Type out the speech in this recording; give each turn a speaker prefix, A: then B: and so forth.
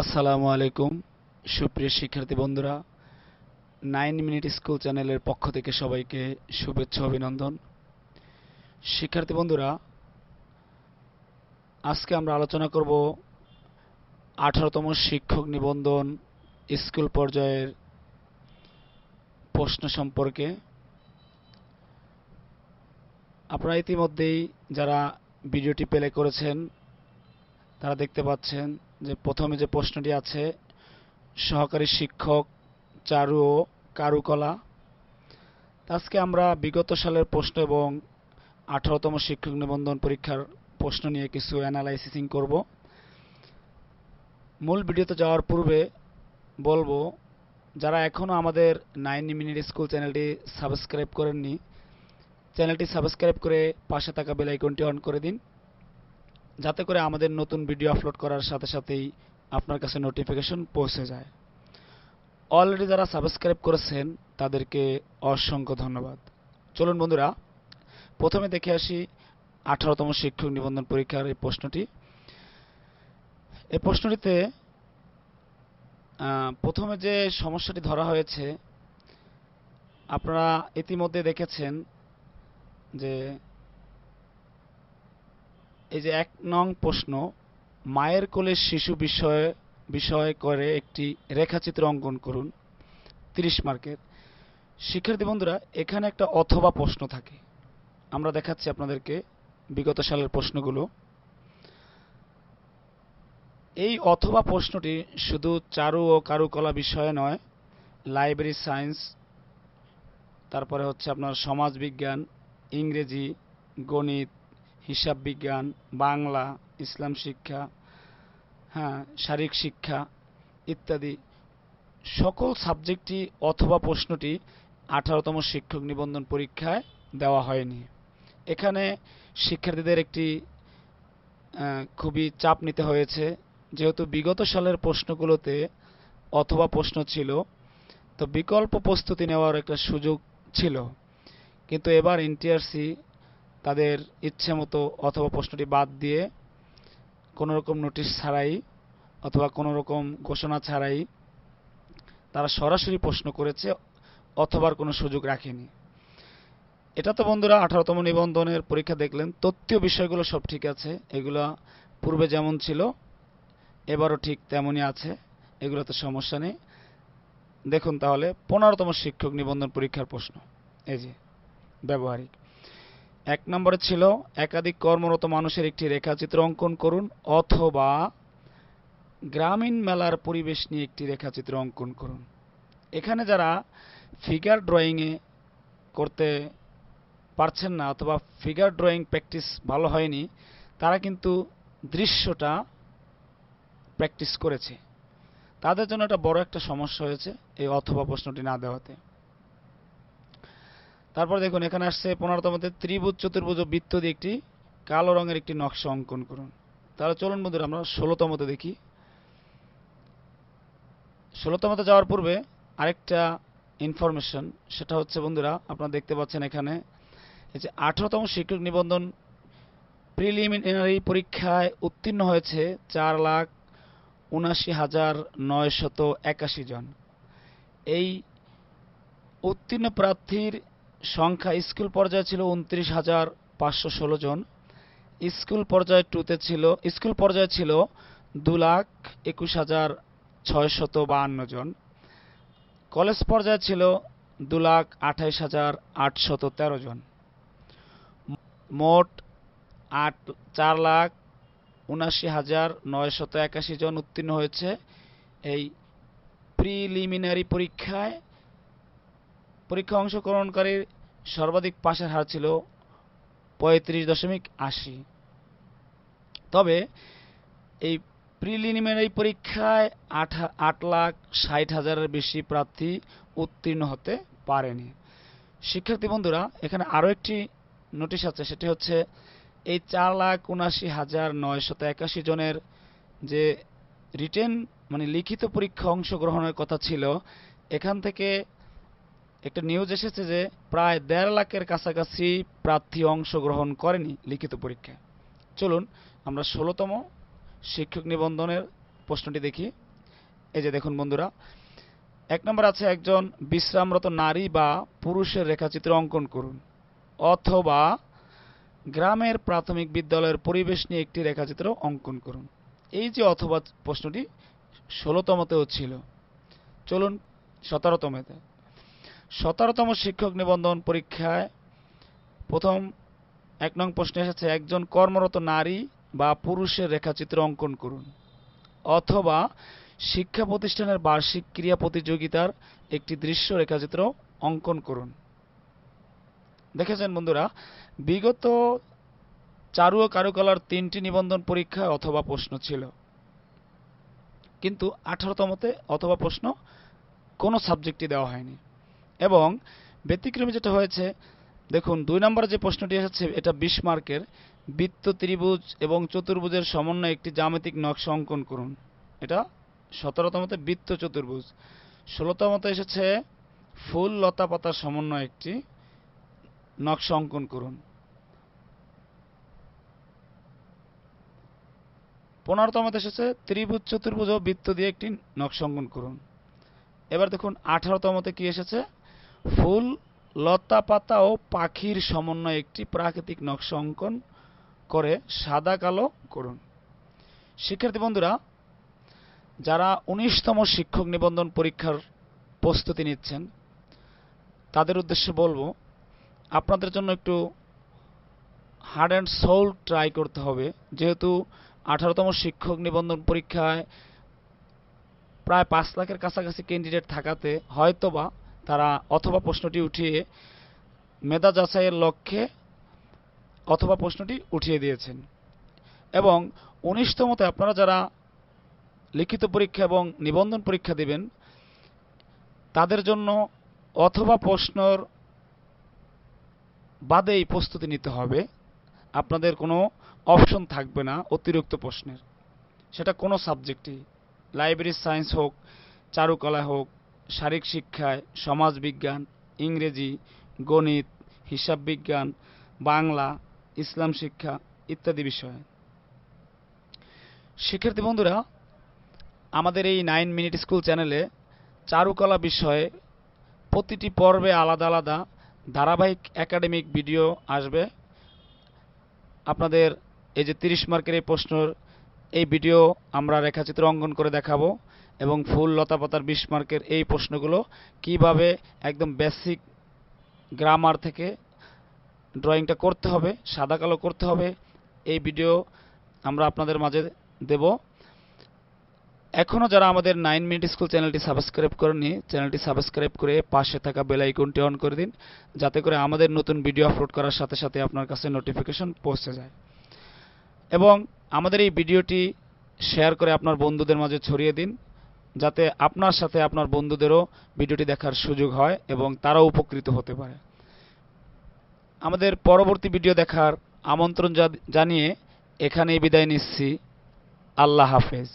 A: আসসালামু আলাইকুম, সুপ্রিয় শিক্ষার্থী বন্ধুরা। নাইন মিনিট স্কুল চ্যানেলের পক্ষ থেকে সবাইকে শুভেচ্ছা, অভিনন্দন। শিক্ষার্থী বন্ধুরা, আজকে আমরা আলোচনা করব আঠারোতম শিক্ষক নিবন্ধন স্কুল পর্যায়ের প্রশ্ন সম্পর্কে। আপনারা ইতিমধ্যেই যারা ভিডিওটি প্লে করেছেন, তারা দেখতে পাচ্ছেন যে প্রথমে যে প্রশ্নটি আছে, সহকারী শিক্ষক চারু ও কারুকলা। আজকে আমরা বিগত সালের প্রশ্ন এবং আঠারোতম শিক্ষক নিবন্ধন পরীক্ষার প্রশ্ন নিয়ে কিছু অ্যানালাইসিসিং করব। মূল ভিডিওতে যাওয়ার পূর্বে বলব, যারা এখনও আমাদের নাইন মিনিট স্কুল চ্যানেলটি সাবস্ক্রাইব করেননি, চ্যানেলটি সাবস্ক্রাইব করে পাশে থাকা বেল আইকনটি অন করে দিন। যাতে করে আমাদের নতুন ভিডিও আপলোড করার সাথে সাথেই আপনার কাছে নোটিফিকেশন পৌঁছে যায়। অলরেডি যারা সাবস্ক্রাইব করেছেন, তাদেরকে অসংখ্য ধন্যবাদ। চলুন বন্ধুরা, প্রথমে দেখে আসি আঠারোতম শিক্ষক নিবন্ধন পরীক্ষার এই প্রশ্নটি। এই প্রশ্নটিতে প্রথমে যে সমস্যাটি ধরা হয়েছে, আপনারা ইতিমধ্যে দেখেছেন যে এই যে এক নং প্রশ্ন, মায়ের কোলের শিশু বিষয়ে, বিষয় করে একটি রেখাচিত্র অঙ্কন করুন, তিরিশ মার্কের। শিক্ষার্থী বন্ধুরা, এখানে একটা অথবা প্রশ্ন থাকে। আমরা দেখাচ্ছি আপনাদেরকে বিগত সালের প্রশ্নগুলো। এই অথবা প্রশ্নটি শুধু চারু ও কারুকলা বিষয়ে নয়, লাইব্রেরি সায়েন্স, তারপরে হচ্ছে আপনার সমাজবিজ্ঞান, ইংরেজি, গণিত হিসাব বিজ্ঞান, বাংলা, ইসলাম শিক্ষা হ্যাঁ শারীরিক শিক্ষা ইত্যাদি। সকল সাবজেক্টই অথবা প্রশ্নটি আঠারোতম শিক্ষক নিবন্ধন পরীক্ষায় দেওয়া হয়নি। এখানে শিক্ষার্থীদের একটি খুবই চাপ নিতে হয়েছে। যেহেতু বিগত সালের প্রশ্নগুলোতে অথবা প্রশ্ন ছিল, তো বিকল্প প্রস্তুতি নেওয়ার একটা সুযোগ ছিল। কিন্তু এবার এনটিআরসি তাদের ইচ্ছে মতো অথবা প্রশ্নটি বাদ দিয়ে কোনো রকম নোটিশ ছাড়াই অথবা কোনো রকম ঘোষণা ছাড়াই তারা সরাসরি প্রশ্ন করেছে অথবার কোনো সুযোগ রাখেনি। এটা তো বন্ধুরা আঠারোতম নিবন্ধনের পরীক্ষা দেখলেন তথ্য বিষয়গুলো সব ঠিক আছে, এগুলো পূর্বে যেমন ছিল, এবারও ঠিক তেমনই আছে, এগুলোতে সমস্যা নেই। দেখুন তাহলে, পনেরোতম শিক্ষক নিবন্ধন পরীক্ষার প্রশ্ন, এই যে, ব্যবহারিক। এক নম্বরে ছিল একাধিক কর্মরত মানুষের একটি রেখাচিত্র অঙ্কন করুন, অথবা গ্রামীণ মেলার পরিবেশ নিয়ে একটি রেখাচিত্র অঙ্কন করুন। এখানে যারা ফিগার ড্রয়িংয়ে করতে পারছেন না, অথবা ফিগার ড্রয়িং প্র্যাকটিস ভালো হয়নি, তারা কিন্তু দৃশ্যটা প্র্যাকটিস করেছে। তাদের জন্য একটা বড় একটা সমস্যা হয়েছে এই অথবা প্রশ্নটি না দেওয়াতে। তারপর দেখুন, এখানে আসছে পনেরোতমতে ত্রিভুজ, চতুর্ভুজ বৃত্ত দিয়ে একটি কালো রঙের একটি নকশা অঙ্কন করুন। তাহলে চলুন বন্ধুরা, আমরা ষোলোতমতে দেখি। ষোলোতমতে যাওয়ার পূর্বে আরেকটা ইনফরমেশন সেটা হচ্ছে বন্ধুরা, আপনারা দেখতে পাচ্ছেন এখানে, এই যে আঠারোতম শিক্ষক নিবন্ধন প্রিলিমিনারি পরীক্ষায় উত্তীর্ণ হয়েছে চার লাখ উনাশি হাজার নয়শত একাশি জন। এই উত্তীর্ণ প্রার্থীর সংখ্যা স্কুল পর্যায়ে ছিল উনত্রিশ হাজার পাঁচশো ষোলো জন। স্কুল পর্যায়ে টুতে ছিল, স্কুল পর্যায়ে ছিল দু লাখ একুশ হাজার ছয়শত বাহান্ন জন। কলেজ পর্যায়ে ছিল দু লাখ আঠাইশ হাজার আটশত তেরো জন। মোট আট, চার লাখ উনাশি হাজার নয়শত একাশি জন উত্তীর্ণ হয়েছে। এই প্রিলিমিনারি পরীক্ষায় পরীক্ষা অংশগ্রহণকারীর সর্বাধিক পাশের হার ছিল পঁয়ত্রিশ দশমিক আশি। তবে এই প্রিলিমিনারি পরীক্ষায় আট আট লাখ ষাট হাজারের বেশি প্রার্থী উত্তীর্ণ হতে পারেনি। শিক্ষার্থী বন্ধুরা, এখানে আরও একটি নোটিশ আছে, সেটি হচ্ছে এই চার লাখ উনাশি হাজার নয়শত একাশি জনের যে রিটেন মানে লিখিত পরীক্ষা অংশগ্রহণের কথা ছিল, এখান থেকে একটা নিউজ এসেছে যে প্রায় দেড় লাখের কাছাকাছি প্রার্থী অংশগ্রহণ করেনি লিখিত পরীক্ষায় চলুন আমরা ষোলোতম শিক্ষক নিবন্ধনের প্রশ্নটি দেখি। এই যে দেখুন বন্ধুরা, এক নম্বর আছে একজন বিশ্রামরত নারী বা পুরুষের রেখাচিত্র অঙ্কন করুন, অথবা গ্রামের প্রাথমিক বিদ্যালয়ের পরিবেশ নিয়ে একটি রেখাচিত্র অঙ্কন করুন। এই যে অথবা প্রশ্নটি ষোলোতমতেও ছিল। চলুন সতেরোতমেতে সতেরোতম শিক্ষক নিবন্ধন পরীক্ষায় প্রথম এক নং প্রশ্নে এসেছে, একজন কর্মরত নারী বা পুরুষের রেখাচিত্র অঙ্কন করুন অথবা শিক্ষা প্রতিষ্ঠানের বার্ষিক ক্রিয়া প্রতিযোগিতার একটি দৃশ্য রেখাচিত্র অঙ্কন করুন। দেখেছেন বন্ধুরা, বিগত চারু ও কারুকলার তিনটি নিবন্ধন পরীক্ষায় অথবা প্রশ্ন ছিল। কিন্তু আঠারোতমতে অথবা প্রশ্ন কোনো সাবজেক্টই দেওয়া হয়নি। এবং ব্যতিক্রমী যেটা হয়েছে, দেখুন, দুই নম্বরে যে প্রশ্নটি এসেছে, এটা বিশ মার্কের বৃত্ত ত্রিভুজ এবং চতুর্ভুজের সমন্বয়ে একটি জ্যামিতিক নকশা অঙ্কন করুন। এটা সতেরোতমতে বৃত্ত চতুর্ভুজ। ষোলোতমতে এসেছে ফুল লতা পাতার সমন্বয়ে একটি নকশা অঙ্কন করুন। পনেরোতমতে এসেছে ত্রিভুজ চতুর্ভুজ ও বৃত্ত দিয়ে একটি নকশা অঙ্কন করুন। এবার দেখুন আঠারোতমতে কি এসেছে? ফুল, লতা পাতা ও পাখির সমন্বয়ে একটি প্রাকৃতিক নকশা অঙ্কন করে সাদা কালো করুন। শিক্ষার্থী বন্ধুরা, যারা উনিশতম শিক্ষক নিবন্ধন পরীক্ষার প্রস্তুতি নিচ্ছেন, তাদের উদ্দেশ্যে বলব, আপনাদের জন্য একটু হার্ড অ্যান্ড সোল ট্রাই করতে হবে। যেহেতু আঠারোতম শিক্ষক নিবন্ধন পরীক্ষায় প্রায় পাঁচ লাখের কাছাকাছি ক্যান্ডিডেট থাকাতে হয়তোবা তারা অথবা প্রশ্নটি উঠিয়ে মেধা যাচাইয়ের লক্ষ্যে অথবা প্রশ্নটি উঠিয়ে দিয়েছেন। এবং উনিশতমতে আপনারা যারা লিখিত পরীক্ষা এবং নিবন্ধন পরীক্ষা দেবেন, তাদের জন্য অথবা প্রশ্নর বাদেই প্রস্তুতি নিতে হবে। আপনাদের কোনো অপশন থাকবে না অতিরিক্ত প্রশ্নের। সেটা কোনো সাবজেক্টই। লাইব্রেরি সায়েন্স হোক, চারুকলা হোক শারীরিক শিক্ষায় সমাজবিজ্ঞান, ইংরেজি, গণিত হিসাব বিজ্ঞান বাংলা, ইসলাম শিক্ষা ইত্যাদি বিষয়ে। শিক্ষার্থী বন্ধুরা, আমাদের এই নাইন মিনিট স্কুল চ্যানেলে চারুকলা বিষয়ে প্রতিটি পর্বে আলাদা আলাদা ধারাবাহিক একাডেমিক ভিডিও আসবে। আপনাদের এই যে তিরিশ মার্কের এই প্রশ্নর এই ভিডিও আমরা রেখাচিত্র অঙ্কন করে দেখাবো এবং ফুল লতা পাতার বিশ মার্কের এই প্রশ্নগুলো কীভাবে একদম বেসিক গ্রামার থেকে ড্রয়িংটা করতে হবে, সাদা কালো করতে হবে, এই ভিডিও আমরা আপনাদের মাঝে দেব। এখনও যারা আমাদের নাইন মিনিট স্কুল চ্যানেলটি সাবস্ক্রাইব করেননি, চ্যানেলটি সাবস্ক্রাইব করে পাশে থাকা বেল আইকনটি অন করে দিন, যাতে করে আমাদের নতুন ভিডিও আপলোড করার সাথে সাথে আপনার কাছে নোটিফিকেশন পৌঁছে যায়। এবং আমাদের এই ভিডিওটি শেয়ার করে আপনার বন্ধুদের মাঝে ছড়িয়ে দিন, যাতে আপনার সাথে আপনার বন্ধুদেরও ভিডিওটি দেখার সুযোগ হয় এবং তারাও উপকৃত হতে পারে। আমাদের পরবর্তী ভিডিও দেখার আমন্ত্রণ জানিয়ে এখানেই বিদায় নিচ্ছি। আল্লাহ হাফেজ।